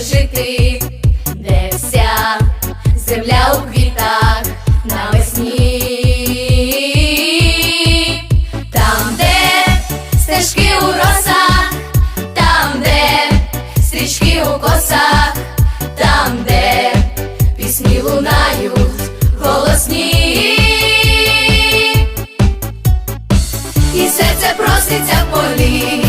жити, де вся земля у квітах навесні, там, де стежки у росах, там, де стрічки у косах, там, де пісні лунають голосні, і серце проситься в полі.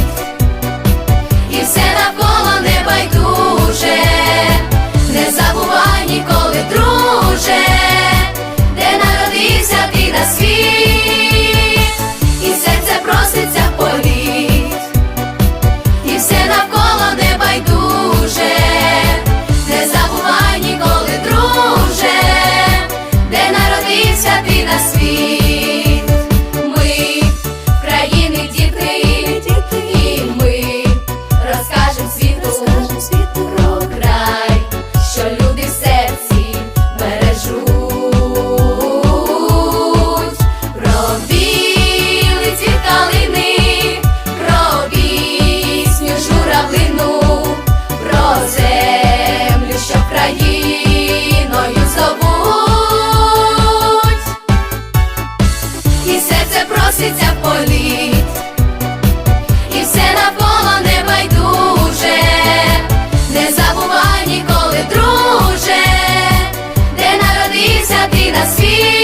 ти на світ.